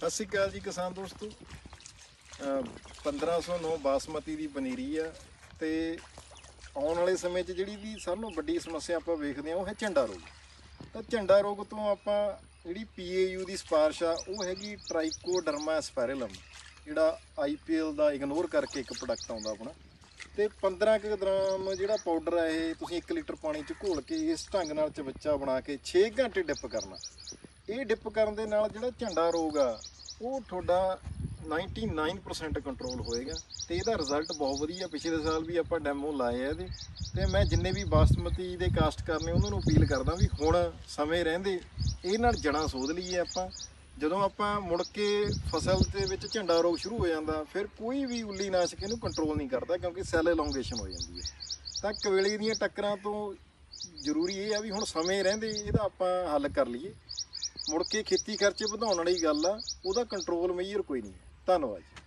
ਸਤਿ ਸ਼੍ਰੀ ਅਕਾਲ ਜੀ ਕਿਸਾਨ ਦੋਸਤੋ। ਅਹ 1509 ਬਾਸਮਤੀ ਦੀ ਪਨੀਰੀ ਆ ਤੇ ਆਉਣ ਵਾਲੇ ਸਮੇਂ 'ਚ ਜਿਹੜੀ ਵੀ ਸਭ ਤੋਂ ਵੱਡੀ ਸਮੱਸਿਆ ਆਪਾਂ ਵੇਖਦੇ ਹਾਂ, ਉਹ ਹੈ ਝੰਡਾ ਰੋਗ। ਤਾਂ ਝੰਡਾ ਰੋਗ ਤੋਂ ਆਪਾਂ ਜਿਹੜੀ PAU ਦੀ ਸਿਫਾਰਿਸ਼ ਆ, ਉਹ ਹੈਗੀ ਟ੍ਰਾਈਕੋਡਰਮਾ ਸਪੈਰਲਮ ਜਿਹੜਾ IPL ਦਾ ਇਗਨੋਰ ਕਰਕੇ ਇੱਕ ਪ੍ਰੋਡਕਟ ਆਉਂਦਾ ਆਪਣਾ। ਤੇ 15 ਕੁ ਗ੍ਰਾਮ ਜਿਹੜਾ ਪਾਊਡਰ ਹੈ ਇਹ ਤੁਸੀਂ 1 ਲੀਟਰ ਪਾਣੀ 'ਚ ਘੋਲ ਕੇ ਇਸ ਢੰਗ ਨਾਲ ਚਵੱਚਾ ਬਣਾ ਕੇ 6 ਘੰਟੇ ਡਿਪ ਕਰਨਾ। ਇਹ ਡਿਪ ਕਰਨ ਦੇ ਨਾਲ ਜਿਹੜਾ ਝੰਡਾ ਰੋਗ ਆ, ਉਹ ਤੁਹਾਡਾ 99% ਕੰਟਰੋਲ ਹੋਏਗਾ ਤੇ ਇਹਦਾ ਰਿਜ਼ਲਟ ਬਹੁਤ ਵਧੀਆ, ਪਿਛਲੇ ਸਾਲ ਵੀ ਆਪਾਂ ਡੈਮੋ ਲਾਏ ਆ ਇਹਦੇ। ਤੇ ਮੈਂ ਜਿੰਨੇ ਵੀ ਬਾਸਮਤੀ ਦੇ ਕਾਸਟ ਕਰਨੇ, ਉਹਨਾਂ ਨੂੰ ਅਪੀਲ ਕਰਦਾ ਵੀ ਹੁਣ ਸਮੇਂ ਰਹਿੰਦੇ, ਇਹ ਨਾਲ ਜੜਾਂ ਸੋਧ ਲਈਏ ਆਪਾਂ। ਜਦੋਂ ਆਪਾਂ ਮੁੜ ਕੇ ਫਸਲ ਦੇ ਵਿੱਚ ਝੰਡਾ ਰੋਗ ਸ਼ੁਰੂ ਹੋ ਜਾਂਦਾ, ਫਿਰ ਕੋਈ ਵੀ ਉੱਲੀ ਨਾਸ਼ਕ ਇਹਨੂੰ ਕੰਟਰੋਲ ਨਹੀਂ ਕਰਦਾ, ਕਿਉਂਕਿ ਸੈਲ ਐਲੋਂਗੇਸ਼ਨ ਹੋ ਜਾਂਦੀ ਹੈ। ਤਾਂ ਕਵੇਲੇ ਦੀਆਂ ਟੱਕਰਾਂ ਤੋਂ ਜ਼ਰੂਰੀ ਇਹ ਆ ਵੀ ਹੁਣ ਸਮੇਂ ਰਹਿੰਦੇ, ਇਹਦਾ ਆਪਾਂ ਹੱਲ ਕਰ ਲਈਏ। ਮੁੜ ਕੇ ਖੇਤੀ ਖਰਚੇ ਵਧਾਉਣ ਵਾਲੀ ਗੱਲ ਆ, ਉਹਦਾ ਕੰਟਰੋਲ ਮੇਜਰ ਕੋਈ ਨਹੀਂ ਹੈ। ਧੰਨਵਾਦ ਜੀ